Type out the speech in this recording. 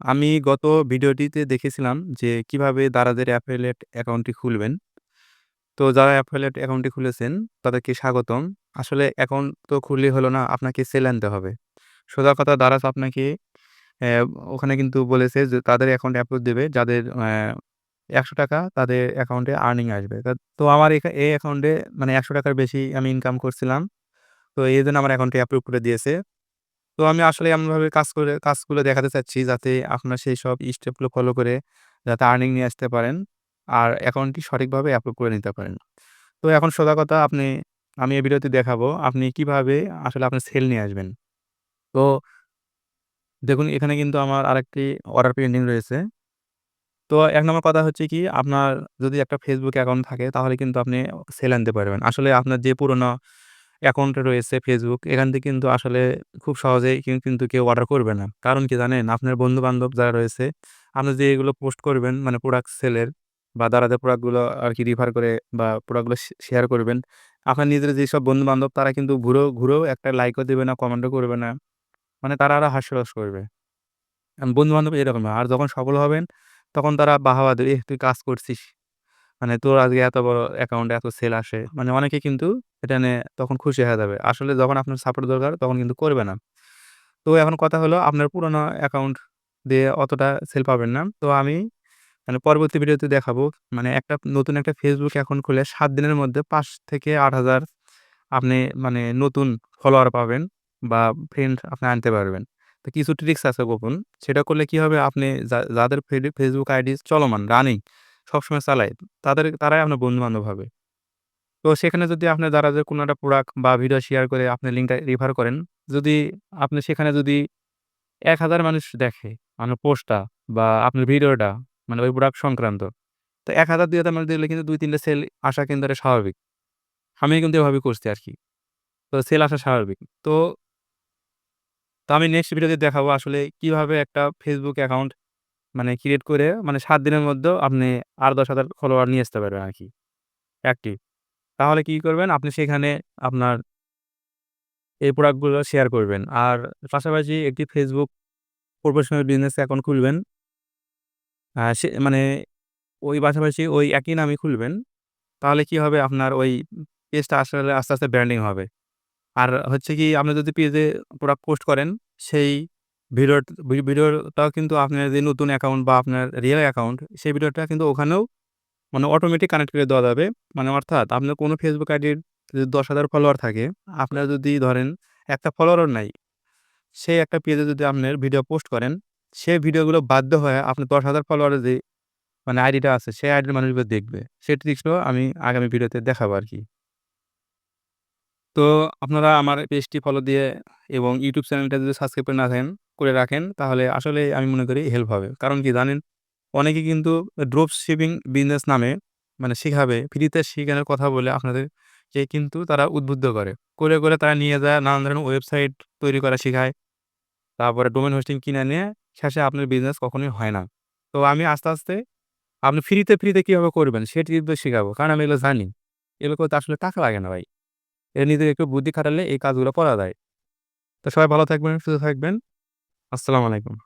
আমি গত ভিডিওটিতে দেখেছিলাম যে কীভাবে দারাজের অ্যাফিলিয়েট অ্যাকাউন্টটি খুলবেন। তো যারা অ্যাফিলিয়েট অ্যাকাউন্টটি খুলেছেন তাদেরকে স্বাগতম। আসলে অ্যাকাউন্ট তো খুললেই হলো না, আপনাকে সেল আনতে হবে। সোজা কথা দারাজ আপনাকে ওখানে কিন্তু বলেছে যে তাদের অ্যাকাউন্টে অ্যাপ্রুভ দেবে যাদের একশো টাকা তাদের অ্যাকাউন্টে আর্নিং আসবে। তা আমার এই অ্যাকাউন্টে মানে একশো টাকার বেশি আমি ইনকাম করছিলাম। তো এই জন্য আমার অ্যাকাউন্টে অ্যাপ্রুভ করে দিয়েছে। তো আমি আসলে এমনভাবে কাজ করে, কাজগুলো দেখাতে চাচ্ছি যাতে আপনার সেই সব স্টেপগুলো ফলো করে যাতে আর্নিং নিয়ে আসতে পারেন। আর অ্যাকাউন্টটি সঠিকভাবে অ্যাপ্রুভ করে নিতে পারেন। তো এখন সোজা কথা, আপনি, আমি এই ভিডিওতে দেখাবো আপনি কীভাবে আসলে আপনার সেল নিয়ে আসবেন। তো দেখুন, এখানে কিন্তু আমার আরেকটি অর্ডার পেন্ডিং রয়েছে। তো এক নম্বর কথা হচ্ছে কি, আপনার যদি একটা ফেসবুক অ্যাকাউন্ট থাকে তাহলে কিন্তু আপনি সেল আনতে পারবেন। আসলে আপনার যে পুরোনো অ্যাকাউন্টে রয়েছে ফেসবুক এখান থেকে কিন্তু আসলে খুব সহজেই কিন কিন্তু কেউ অর্ডার করবে না। কারণ কি জানেন? আপনার বন্ধু-বান্ধব যারা রয়েছে, আপনি যে এগুলো পোস্ট করবেন মানে প্রোডাক্ট সেলের বা দারাজের প্রোডাক্টগুলো আর কি রিফার করে বা প্রোডাক্টগুলো শেয়ার করবেন। আপনার নিজের যেসব বন্ধু-বান্ধব তারা কিন্তু ঘুরেও, ঘুরেও একটা লাইকও দেবে না, কমেন্টও করবে না। মানে তারা আরও হাস্যরস করবে। আম বন্ধু-বান্ধব এরকম আর যখন সফল হবেন তখন তারা বাহবা দেবে, তুই কাজ করছিস। মানে তোর আজকে এত বড় অ্যাকাউন্টে এত সেল আসে।" মানে অনেকে কিন্তু এটা নিয়ে তখন খুশি হয়ে যাবে। আসলে যখন আপনার সাপোর্ট দরকার তখন কিন্তু করবে না। তো এখন কথা হলো আপনার পুরোনো অ্যাকাউন্ট দিয়ে অতটা সেল পাবেন না। তো আমি মানে পরবর্তী ভিডিওতে দেখাবো মানে একটা নতুন একটা Facebook অ্যাকাউন্ট খুলে ৭ দিনের মধ্যে ৫ থেকে ৮,০০০ আপনি মানে নতুন ফলোয়ার পাবেন বা ফ্রেন্ড আপনি আনতে পারবেন। তো কিছু ট্রিক্স আছে গোপন। সেটা করলে কি হবে আপনি যাদের Facebook আইডি চলমান রানিং সবসময় চালায় তাদের তারাই আপনার বন্ধু-বান্ধব হবে। তো সেখানে যদি আপনার আপনি যে কোনো একটা প্রোডাক্ট বা ভিডিও শেয়ার করে আপনি লিঙ্কটা রেফার করেন, যদি আপনি সেখানে যদি ১,০০০ মানুষ দেখে আপনার পোস্টটা বা আপনার ভিডিওটা মানে ওই প্রোডাক্ট সংক্রান্ত। তো ১,০০০-২,০০০ মানুষ দেখলে কিন্তু ২-৩ টা সেল আসা কিন্তু এটা স্বাভাবিক। আমিও কিন্তু এভাবেই করছি আর কি তো সেল আসা স্বাভাবিক। তো তো আমি নেক্সট ভিডিওতে দেখাবো আসলে কীভাবে একটা ফেসবুক অ্যাকাউন্ট মানে ক্রিয়েট করে মানে ৭ দিনের মধ্যেও আপনি আর ১০,০০০ ফলোয়ার নিয়ে আসতে পারবেন আরকি। অ্যাক্টিভ। তাহলে কি করবেন? আপনি সেখানে আপনার এই প্রোডাক্টগুলো শেয়ার করবেন। আর পাশাপাশি একটি Facebook প্রফেশনাল বিজনেস অ্যাকাউন্ট খুলবেন। সে মানে ওই পাশাপাশি ওই একই নামে খুলবেন। তাহলে কি হবে? আপনার ওই পেজটা আসলে আস্তে, আস্তে ব্র্যান্ডিং হবে। আর হচ্ছে কি আপনি যদি পেজে প্রোডাক্ট পোস্ট করেন, সেই ভিডিওট ভি ভিডিওটাও কিন্তু আপনার যে নতুন অ্যাকাউন্ট বা আপনার রিয়েল অ্যাকাউন্ট, সেই ভিডিওটা কিন্তু ওখানেও মানে অটোমেটিক কানেক্ট করে দেওয়া যাবে। মানে অর্থাৎ আপনার কোনো ফেসবুক আইডির যদি ১০,০০০ ফলোয়ার থাকে, আপনার যদি ধরেন একটা ফলোয়ারও নাই, সেই একটা পেজে যদি আপনার ভিডিও পোস্ট করেন, সেই ভিডিওগুলো বাধ্য হয়ে আপনার ১০,০০০ ফলোয়ারের যে মানে আইডিটা আছে, সেই আইডির মানুষগুলো দেখবে। সেই ট্রিক্সটাও আমি আগামী ভিডিওতে দেখাবো আর কি তো আপনারা আমার পেজটি ফলো দিয়ে এবং ইউটিউব চ্যানেলটা যদি সাবস্ক্রাইব করে না থাকেন করে রাখেন তাহলে আসলে আমি মনে করি হেল্প হবে। কারণ কি জানেন? অনেকে কিন্তু ড্রপ শিপিং বিজনেস নামে মানে শিখাবে, ফ্রিতে শিখানোর কথা বলে আপনাদেরকে কিন্তু তারা উদ্বুদ্ধ করে। করে, করে তারা নিয়ে যায় নানান ধরনের ওয়েবসাইট তৈরি করা শিখায়। তারপরে ডোমেন হোস্টিং কিনে নিয়ে শেষে আপনার বিজনেস কখনোই হয় না। তো আমি আস্তে, আস্তে আপনি ফ্রিতে, ফ্রিতে কীভাবে করবেন সেটি কিন্তু শিখাবো। কারণ আমি এগুলো জানি। এগুলো করতে আসলে টাকা লাগে না ভাই। এর নিজের একটু বুদ্ধি খাটালে এই কাজগুলো করা যায়। তো সবাই ভালো থাকবেন, সুস্থ থাকবেন। আসসালামু আলাইকুম।